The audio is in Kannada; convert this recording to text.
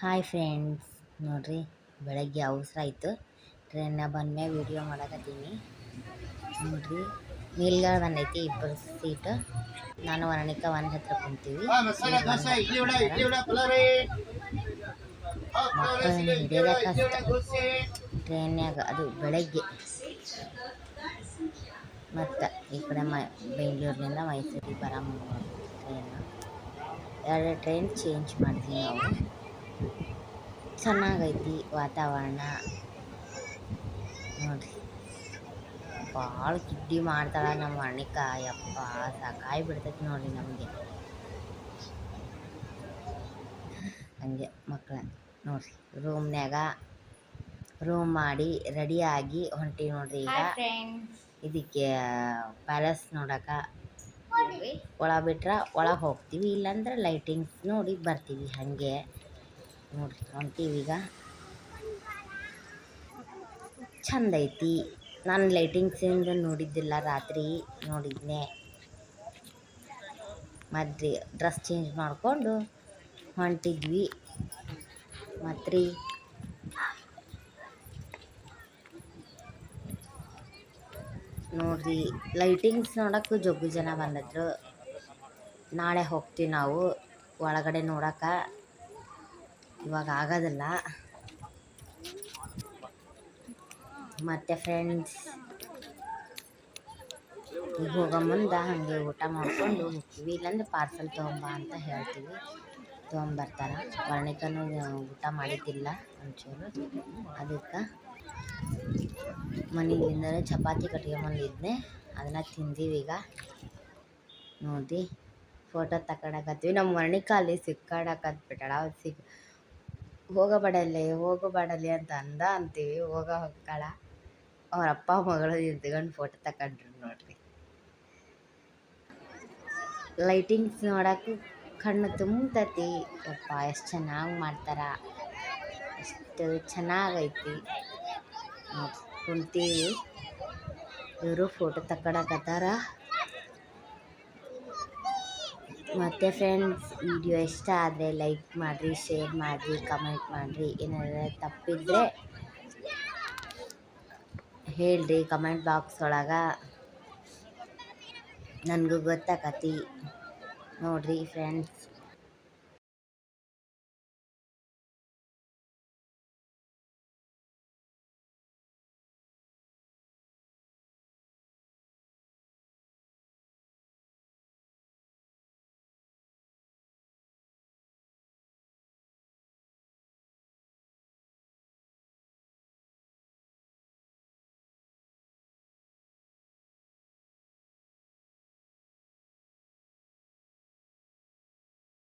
ಹಾಯ್ ಫ್ರೆಂಡ್ಸ್ ನೋಡ್ರಿ ಬೆಳಗ್ಗೆ ಅವಸರ ಆಯಿತು. ಟ್ರೈನ್ನ ಬಂದಮೇಲೆ ವಿಡಿಯೋ ಮಾಡಕತ್ತೀನಿ. ನೋಡ್ರಿ ಮೇಲ್ಗಡೆ ಬಂದೈತಿ ಇಬ್ಬರು ಸೀಟ್ ನಾನು ವರ್ಣಿಕ ಒಂದು ಹತ್ರ ಕುಂತೀವಿ. ಮಕ್ಕಳನ್ನ ಹಿಡಿಯೋದ ಕಷ್ಟ. ಟ್ರೈನ್ಯಾಗ ಅದು ಬೆಳಗ್ಗೆ. ಮತ್ತು ಈ ಕಡೆ ಮ ಬೆಂಗಳೂರಿನಿಂದ ಮೈಸೂರಿಗೆ ಬರೋ ಟ್ರೈನ್ ಎರಡು ಟ್ರೈನ್ ಚೇಂಜ್ ಮಾಡ್ತೀವಿ ನಾವು. ಚೆನ್ನಾಗೈತಿ ವಾತಾವರಣ. ನೋಡ್ರಿ. ಭಾಳ ಕಿಡ್ಡಿ ಮಾಡ್ತಾಳೆ ನಮ್ಮ ಅಣ್ಣಿಕ ಯಪ್ಪ ಸಾಕಾಗಿ ಬಿಡ್ತೈತಿ ನೋಡಿ ನಮಗೆ. ಹಂಗೆ ಮಕ್ಕಳ ನೋಡ್ರಿ. ರೂಮ್ನ್ಯಾಗ ರೂಮ್ ಮಾಡಿ ರೆಡಿಯಾಗಿ ಹೊಂಟಿ ನೋಡ್ರಿ ಈಗ. ಇದಕ್ಕೆ ಪ್ಯಾಲೇಸ್ ನೋಡಕ್ಕೆ ಒಳ ಬಿಟ್ರೆ ಒಳಗೆ ಹೋಗ್ತೀವಿ. ಇಲ್ಲಾಂದ್ರೆ ಲೈಟಿಂಗ್ಸ್ ನೋಡಿ ಬರ್ತೀವಿ ಹಾಗೆ. ನೋಡ್ರಿ ಹೊಂಟೀವಿ ಈಗ. ಚಂದ ಐತಿ. ನಾನು ಲೈಟಿಂಗ್ಸಿಂದ ನೋಡಿದ್ದಿಲ್ಲ, ರಾತ್ರಿ ನೋಡಿದ್ನೆ. ಮದ್ರಿ ಡ್ರೆಸ್ ಚೇಂಜ್ ಮಾಡಿಕೊಂಡು ಹೊಂಟಿದ್ವಿ. ಮತ್ತು ರೀ ನೋಡ್ರಿ ಲೈಟಿಂಗ್ಸ್ ನೋಡೋಕ್ಕೂ ಜಗ್ಗು ಜನ ಬಂದಿದ್ರು. ನಾಳೆ ಹೋಗ್ತೀವಿ ನಾವು, ಒಳಗಡೆ ನೋಡಕ್ಕೆ. ಇವಾಗ ಆಗೋದಿಲ್ಲ. ಮತ್ತು ಫ್ರೆಂಡ್ಸ್ ಈಗ ಹೋಗೋ ಮುಂದೆ ಹಾಗೆ ಊಟ ಮಾಡಿಕೊಂಡು ಹೋಗ್ತೀವಿ. ಇಲ್ಲಾಂದ್ರೆ ಪಾರ್ಸಲ್ ತೊಗೊಂಬ ಅಂತ ಹೇಳ್ತೀವಿ. ತೊಗೊಂಬರ್ತಾರೆ. ವರ್ಣಿಕನೂ ಊಟ ಮಾಡಿದ್ದಿಲ್ಲ ಒಂಚೂರು. ಅದಕ್ಕೆ ಮನೆಯಿಂದಲೇ ಚಪಾತಿ ಕಟ್ಕೊಂಬಂದಿದ್ದೆ ಅದನ್ನು ತಿಂದೀವಿ ಈಗ. ನೋಡಿ ಫೋಟೋ ತಗೊಳಕತ್ತೀವಿ ನಮ್ಮ ವರ್ಣಿಕ ಅಲ್ಲಿ ಸಿಕ್ಕಾಡಕತ್ಬಿಟ್ಟಾಳ. ಅವ್ರು ಸಿಕ್ ಹೋಗಬೇಡಲ್ಲಿ ಹೋಗಬೇಡಲ್ಲಿ ಅಂತ ಅಂದ ಅಂತೀವಿ. ಹೋಗ ಹೊಕ್ಕಳ ಅವ್ರ ಅಪ್ಪ, ಮಗಳು ನಿಂತ್ಕೊಂಡು ಫೋಟೋ ತಗೊಂಡ್ರು ನೋಡ್ರಿ. ಲೈಟಿಂಗ್ಸ್ ನೋಡೋಕ್ಕೂ ಕಣ್ಣು ತುಂಬತೈತಿ. ಯಪ್ಪ, ಎಷ್ಟು ಚೆನ್ನಾಗಿ ಮಾಡ್ತಾರ. ಎಷ್ಟು ಚೆನ್ನಾಗೈತಿ. ಕುಂತೀವಿ. ಇವರು ಫೋಟೋ ತಗೊಳಕತ್ತಾರ ಮತ್ತು ಫ್ರೆಂಡ್ಸ್ ವಿಡಿಯೋ ಇಷ್ಟ ಆದರೆ ಲೈಕ್ ಮಾಡಿರಿ ಶೇರ್ ಮಾಡಿರಿ ಕಮೆಂಟ್ ಮಾಡಿರಿ. ಏನಾದರೂ ತಪ್ಪಿದ್ರೆ ಹೇಳ್ರಿ ಕಮೆಂಟ್ ಬಾಕ್ಸ್ ಒಳಗೆ. ನನಗೂ ಗೊತ್ತಾಕತಿ. ನೋಡಿರಿ ಫ್ರೆಂಡ್ಸ್